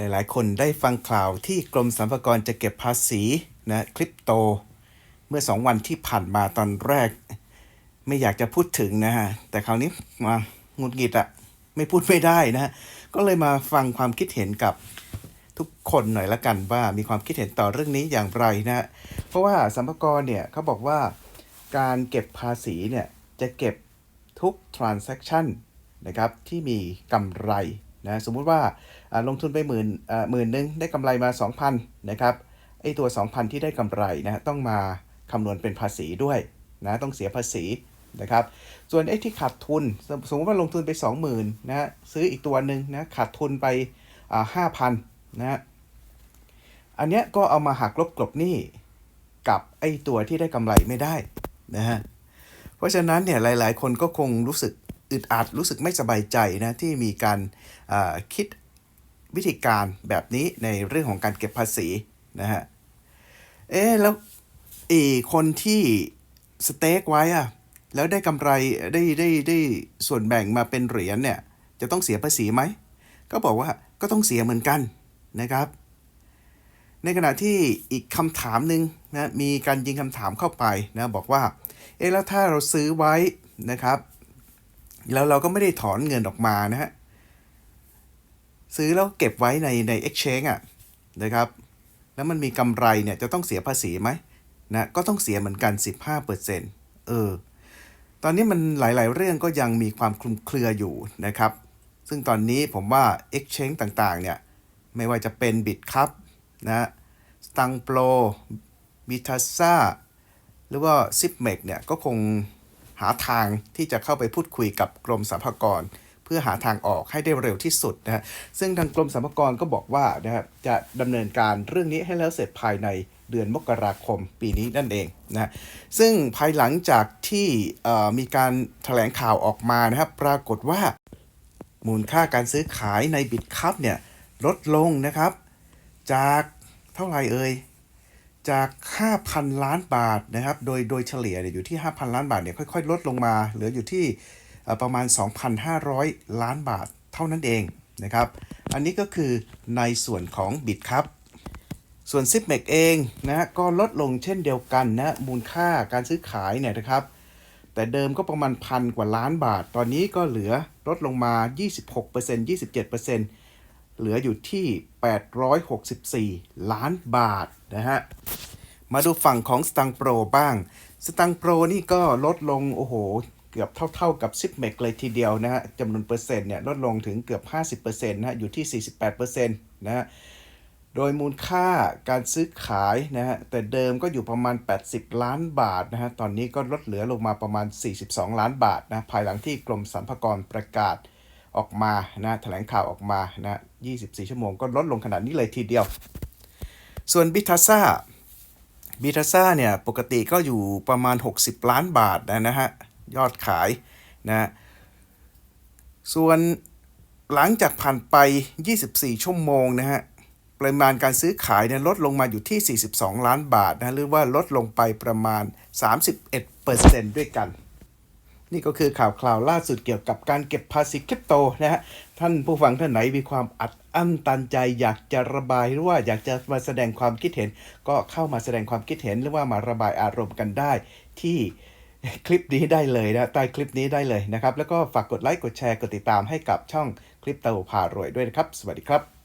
หลายๆ คนได้ฟังข่าวที่กรมสรรพากรจะเก็บภาษีนะคริปโต เมื่อสองวันที่ผ่านมาตอนแรก ไม่อยากจะพูดถึงนะฮะ แต่คราวนี้มาหงุดหงิดอะไม่พูดไม่ได้นะฮะก็เลยมาฟังความคิดเห็นกับทุกคนหน่อยละกันว่ามีความคิดเห็นต่อเรื่องนี้อย่างไรนะฮะเพราะว่าสรรพากรเนี่ยเขาบอกว่าการเก็บภาษีเนี่ยจะเก็บทุก transaction นะครับที่มีกำไร นะสมมุติว่าลงทุนไปหมื่นหมื่นหนึ่งได้กำไรมา 2,000นะครับไอตัว 2,000 ที่ได้กำไรนะต้องมาคำนวณเป็นภาษีด้วยนะต้องเสียภาษีนะครับส่วนไอ้ที่ขาดทุนสมมติว่าลงทุนไป 20,000นะฮะซื้ออีกตัวหนึ่งนะขาดทุนไปอ่า5,000นะฮะอันเนี้ยก็เอามาหักลบกลบหนี้กับไอ้ตัวที่ได้กำไรไม่ได้นะฮะเพราะฉะนั้นเนี่ยหลาย ๆ คนก็คงรู้สึก อึดอัดรู้สึกไม่สบายใจนะที่มีการคิดวิธีการแบบนี้ในเรื่องของการเก็บภาษีนะฮะ เอ๊ะแล้วอีคนที่สเต็กไว้อะแล้วได้กำไรได้ได้ได้ส่วนแบ่งมาเป็นเหรียญเนี่ยจะต้องเสียภาษีไหม ก็บอกว่าก็ต้องเสียเหมือนกันนะครับ ในขณะที่อีกคำถามหนึ่งนะมีการยิงคำถามเข้าไปนะบอกว่าเอ๊ะแล้วถ้าเราซื้อไว้นะครับ แล้วเราก็ไม่ได้ถอนเงินออกมานะฮะ ซื้อแล้วเก็บไว้ในใน exchange อะนะครับ แล้วมันมีกำไรเนี่ยจะต้องเสียภาษีไหมนะก็ต้องเสียเหมือนกัน 15%เออ ตอนนี้มันหลาย ๆ เรื่องก็ยังมีความคลุมเครืออยู่นะครับ ซึ่งตอนนี้ผมว่า exchange ต่าง ๆ เนี่ย ไม่ว่าจะเป็น Bitcup นะ s t a n g Pro b i t a s a หรือว่า s i p m e c เนี่ยก็คง หาทางที่จะเข้าไปพูดคุยกับกรมสรรพากร เพื่อหาทางออกให้ได้เร็วที่สุดนะฮะซึ่งทางกรมสรรพากรก็บอกว่านะครับจะดำเนินการเรื่องนี้ให้แล้วเสร็จภายในเดือนมกราคมปีนี้นั่นเองนะซึ่งภายหลังจากที่มีการแถลงข่าวออกมานะครับปรากฏว่ามูลค่าการซื้อขายในบิตคัพเนี่ยลดลงนะครับ จากเท่าไหร่เอ่ย จาก 5,000 ล้านบาทนะครับ โดยโดยเฉลี่ยเนี่ยอยู่ที่ 5,000 ล้านบาทเนี่ยค่อย ๆ ลดลงมา เหลืออยู่ที่ประมาณ 2,500 ล้านบาทเท่านั้นเองนะครับ อันนี้ก็คือในส่วนของบิตครับ ส่วน s i p m e c เองนะฮะก็ลดลงเช่นเดียวกันนะ มูลค่าการซื้อขายเนี่ยนะครับ แต่เดิมก็ประมาณพันกว่าล้านบาท ตอนนี้ก็เหลือลดลงมา 26% 27% เหลืออยู่ที่ 864 ล้านบาทนะฮะ มาดูฝั่งของ s t a n g Pro บ้าง s t a n g Pro นี่ก็ลดลง โอ้โห เกือบเท่าๆกับ s i p m e c เลยทีเดียวนะฮะจำนวนเปอร์เซ็นต์เนี่ยลดลงถึงเกือบ 50%นะฮะ อยู่ที่ 48%นะฮะโดยมูลค่าการซื้อขายนะฮะ แต่เดิมก็อยู่ประมาณ 80 ล้านบาทนะฮะ ตอนนี้ก็ลดเหลือลงมาประมาณ 42 ล้านบาทนะ ภายหลังที่กรมสรรพากรประกาศ ออกมานะแถลงข่าวออกมานะ24 ชั่วโมงก็ลดลงขนาดนี้เลยทีเดียว ส่วนบิทัซ่าบิทัซ่าเนี่ยปกติก็อยู่ประมาณ 60 ล้านบาทนะนะฮะยอดขายนะส่วนหลังจากผ่านไป 24 ชั่วโมงนะฮะปริมาณการซื้อขายเนี่ยลดลงมาอยู่ที่ 42 ล้านบาทนะหรือว่าลดลงไปประมาณ 31%ด้วยกัน นี่ก็คือข่าวคราวล่าสุดเกี่ยวกับการเก็บภาษีคริปโตนะฮะ ท่านผู้ฟังท่านไหนมีความอัดอั้นตันใจ อยากจะระบายหรือว่าอยากจะมาแสดงความคิดเห็น ก็เข้ามาแสดงความคิดเห็นหรือว่ามาระบายอารมณ์กันได้ที่คลิปนี้ได้เลยนะใต้คลิปนี้ได้เลยนะครับ แล้วก็ฝากกดไลค์กดแชร์กดติดตามให้กับช่องคลิปเตอร์พารวยด้วยนะครับ สวัสดีครับ